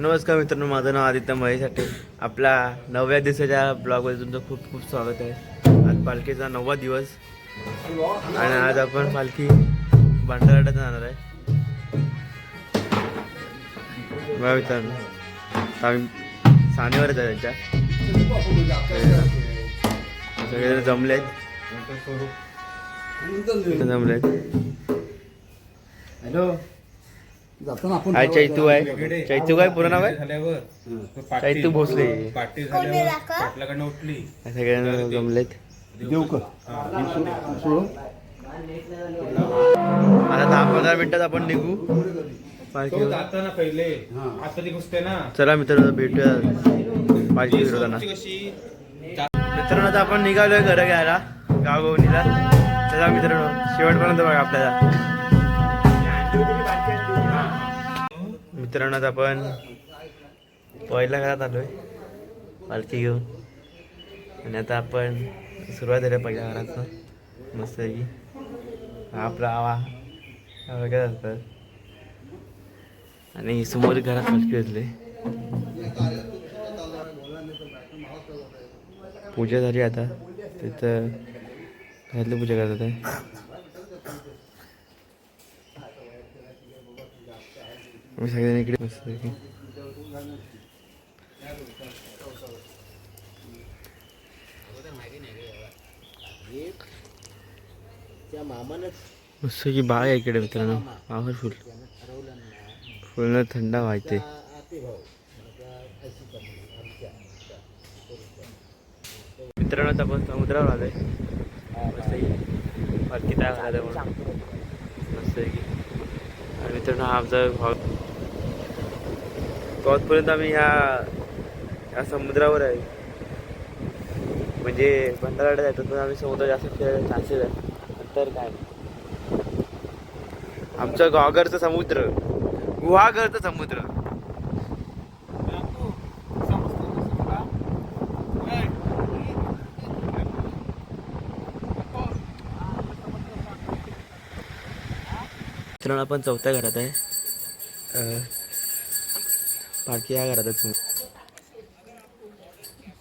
नमस्कार मित्रांनो माझं नाव आदित्य महेसाठी आपल्या नवव्या दिवसाच्या ब्लॉगमध्ये तुमचं खूप खूप स्वागत आहे. आज पालखीचा नववा दिवस. आणि आज आपण पालखी भांडारड्यात जाणार आहे. बघा मित्रांनो आम्ही सानेवरच आहे त्यांच्या. सगळे जमले जमले हॅलो. जाताना आपण हाय चैतू आहे. चैतू काय पूर्ण नाव आहे? झाल्यावर चैतू भोसले. पार्टी झाल्यावर पाटलाकडनं उठली. सगळ्यांना जमलेत. देऊ का सोडून. आता दहा पंधरा मिनिटात आपण निघू. जाताना पहिले. आता ती घुसते ना. चला मित्रांनो भेटूया. ती कशी? मित्रांनो आता आपण निघालोय घरं घ्यायला गावगवणीला चला मित्रांनो शेवटपर्यंत बघा आपल्याला. मित्रांनो आपण पहिल्या घरात आलोय पालखी घेऊन. आणि आता आपण सुरुवात झाली पहिल्या घराचं मस्त की आपला आवा वगैरे असतात. आणि समोर घरात पालखी असले पूजा झाली आता. तिथं घरातली पूजा करतात. आहे आम्ही सगळ्यांनी इकडे मस्त पैकी. मस्त की बाग आहे इकडे मित्रांनो. Powerful full. थंड व्हायचे मित्रांनो आता आपण समुद्रावर आलोय. मस्त की. काय तयार म्हणून. मस्त आहे की. आणि मित्रांनो हा आमचा भाग आम्ही ह्या ह्या समुद्रावर आहे. म्हणजे भंडाराडा जायचं पण आम्ही समुद्र जास्त फिरायला चान्सेस आहे तर काय? आमचं गावघरचं समुद्र. गुहागरचं समुद्र. मित्रांनो आपण चौथ्या घरात आहे. सारखी या घरात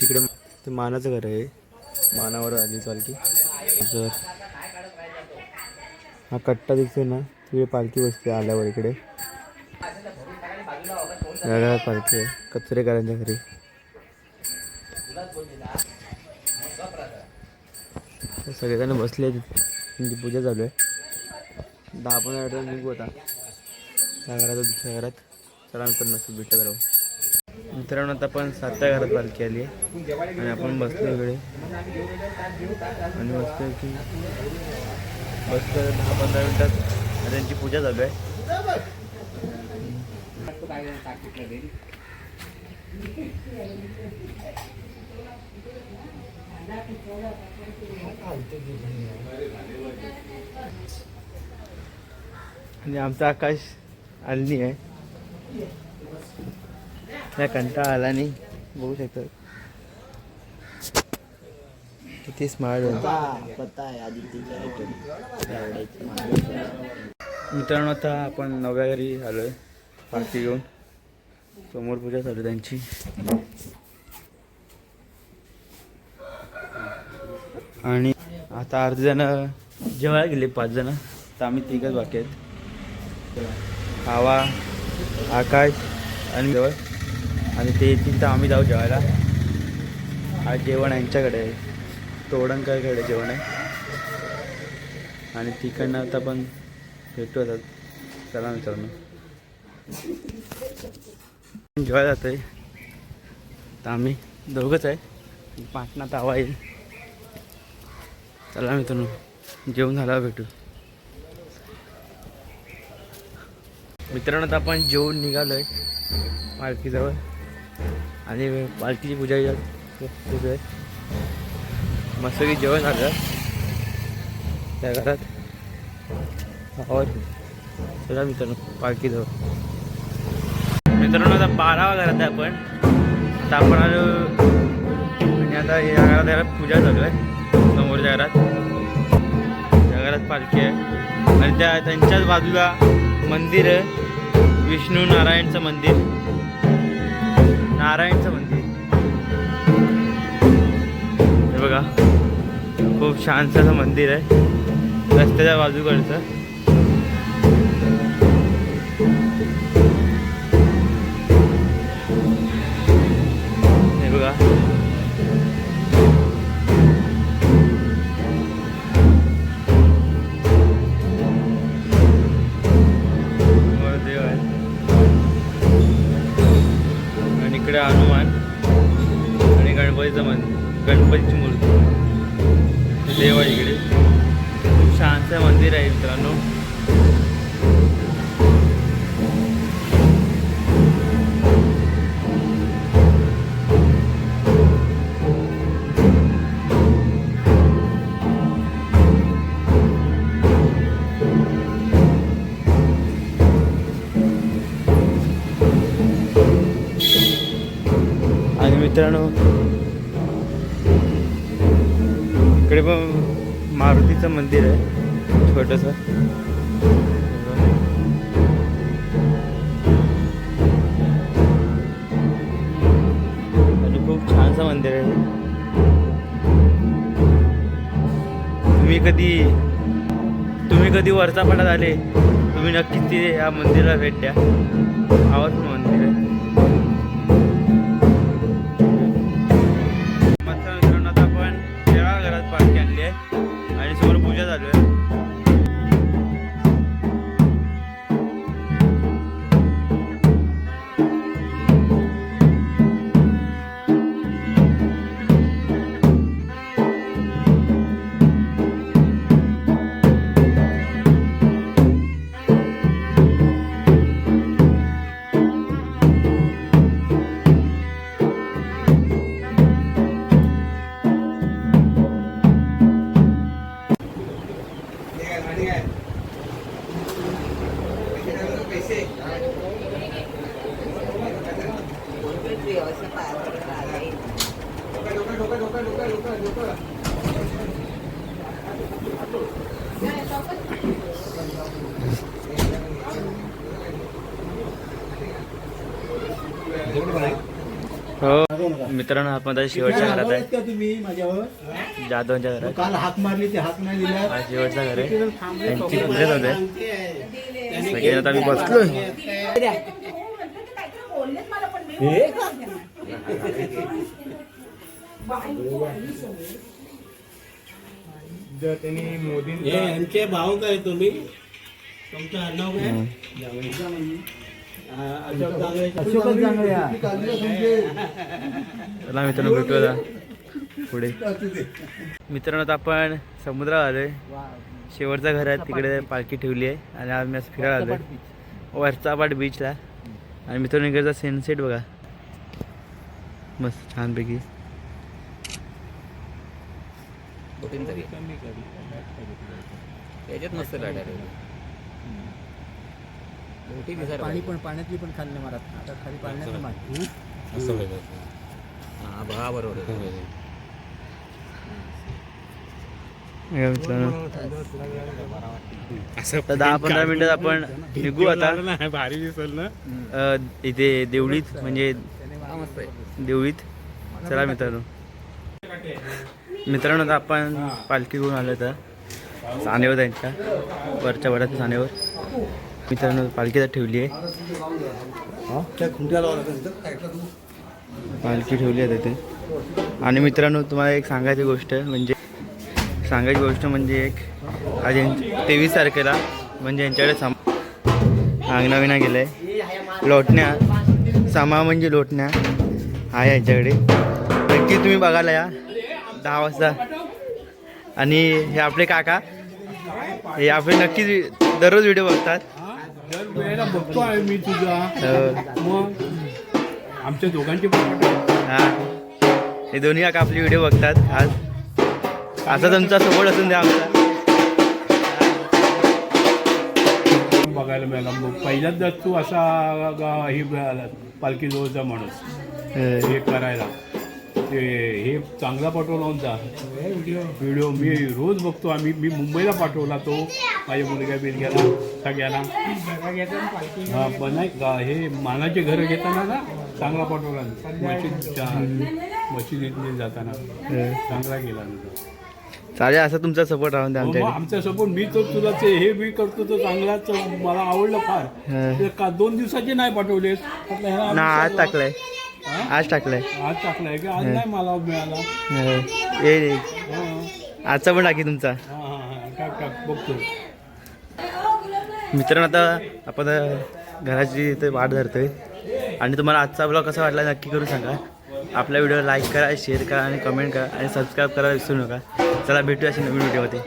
तिकडे ते मानाचं घर आहे. मानावर आली पालखी. जर हा कट्टा दिसतोय ना तिकडे पालखी बसते आल्यावर इकडे. या घरात पालखी आहे कचरेकरांच्या घरी. सगळेजण बसले आहेत. त्यांची पूजा चालू आहे. दहा पंधरा मिनिटं निघू होता त्या घरात दुसऱ्या घरात. चला मित्रांनो नसतं भेटत राहू. मित्रांनो आता आपण सातव्या घरात पालखी आली आहे. आणि आपण बसलो इकडे. आणि बसतो की बसतो दहा पंधरा मिनिटात. त्यांची पूजा चालू आहे. आणि आमचा आकाश आलनी आहे. नाही कंटाळा आला नाही बघू शकतो. किती स्मार्ट मित्रांनो आता आपण नव्या घरी आलोय पार्टी घेऊन. समोर पूजा चालू आहे त्यांची. आणि आता अर्धे जण जेवायला गेले पाच जण. तर आम्ही तिघच बाकी आहेत. हवा आकाश आणि जवळ. आणि ते येतील तर आम्ही जाऊ जेवायला. आज जेवण यांच्याकडे आहे. तोडणकरकडे जेवण आहे. आणि तिकडनं आता पण भेटू आता. चला मित्रांनो जेवायला जातो आहे तर आम्ही दोघंच आहे. पाटणा तावा येईल. चला मित्रांनो जेवण झाल्यावर भेटू. मित्रांनो आता आपण जेवून आहे पालखीजवळ. आणि पालखीची पूजा पूजा आहे मस्त की जेवण झालं. त्या घरात और चला मित्रांनो पालखीजवळ. मित्रांनो आता बारावा घरात आहे आपण. आता आपण आलो. आणि आता या घरात घरात पूजा चालू आहे समोरच्या घरात. त्या घरात पालखी आहे. आणि त्या त्यांच्याच बाजूला मंदिर आहे. विष्णू नारायणचं मंदिर. नारायणचं मंदिर. हे बघा खूप छानसं असं मंदिर आहे. रस्त्याच्या बाजूकडचं. मित्रांनो. इकडे पण मारुतीचं मंदिर आहे छोटंसं. आणि खूप छानसं मंदिर आहे तुम्ही कधी तुम्ही कधी वरचा आले तुम्ही नक्कीच तिथे या मंदिराला भेट द्या. आवाज मंदिर मित्रांनो आपण आता शेवटच्या घरात आहे. का तुम्ही माझ्यावर? जाधवांच्या घरात. काल हाक मारली ते हाक नाही दिला हा शेवटचा घर आहे. त्यांची पूजा आहे सगळे आता आम्ही बसलोय. जर त्यांनी मोदी हे यांचे भाऊ काय तुम्ही? तुमचं आडनाव काय. अशोकच चांगले चला मित्रांनो भेटू आता पुढे. मित्रांनो आता आपण समुद्रावर आलोय. शेवटचं घर आहे तिकडे पालखी ठेवली आहे आणि आज मी असं फिरायला आलोय. वरचा पाट बीचला आणि मित्रांनो इकडचा सनसेट बघा. मस्त छानपैकी. याच्यात मस्त गाड्या पाणी. पण पाण्यातली पण खाल्ले मारत आता खाली पाण्यात हा बघा बरोबर. हे तर दहा पंधरा मिनिटात आपण निघू आता. भारी दिसल ना. इथे देवळीत म्हणजे देवळीत. चला मित्रांनो. मित्रांनो आता आपण पालखी घेऊन आलो तर. सानेवर त्यांच्या वरच्या वराच्या सानेवर. मित्रांनो पालखी तर ठेवली आहे. पालखी ठेवली आहे तिथे. आणि मित्रांनो तुम्हाला एक सांगायची गोष्ट म्हणजे सांगायची गोष्ट म्हणजे एक आज तेवीस तारखेला म्हणजे यांच्याकडे सम अंगणा विना गेलं आहे लोटण्या समा म्हणजे लोटण्या आहे यांच्याकडे. नक्की तुम्ही बघायला या. दहा वाजता. आणि हे आपले काका हे आपले नक्कीच दररोज व्हिडिओ बघतात. वेळेला बघतो आहे मी तुझा मग आमच्या दोघांची हा. हे दोन्ही काका आपली व्हिडिओ बघतात आज. असा तुमचा सपोर्ट असून द्या आमचा बघायला मिळाला. मग पहिल्यांदाच तू असा हे मिळाला पालखी जवळचा माणूस. हे करायला. ते हे चांगला पाठवला होता व्हिडिओ व्हिडिओ मी रोज बघतो आम्ही मी मुंबईला पाठवला तो माझ्या मुलग्या बिलग्याला सगळ्यांना हा बनाय गा- हे मानाचे घरं घेताना ना चांगला पाठवला मशीदच्या मशिदीतने जाताना चांगला गेला. चालेल असं तुमचा सपोर्ट राहून द्या आमच्याकडे आमच्यासोबत मी तर तुला ते हे मी करतो तो चांगलाच मला आवडलं फार हं. का दोन दिवसाचे नाही ह्याला ना आज. टाकलंय हा? आज टाकलंय. आज टाकलाय की? आज नाही मला मिळाला. हा. आजचा पण टाकी तुमचा. हा हा हा. बघतो. मित्रांनो आता आपण घराची इथे वाट धरतोय. आणि तुम्हाला आजचा ब्लॉग कसा वाटला नक्की करून सांगा. आपल्या व्हिडिओ लाईक करा शेअर करा आणि कमेंट करा आणि सबस्क्राईब करायला विसरू नका. चला भेटूया अशी नवीन व्हिडिओमध्ये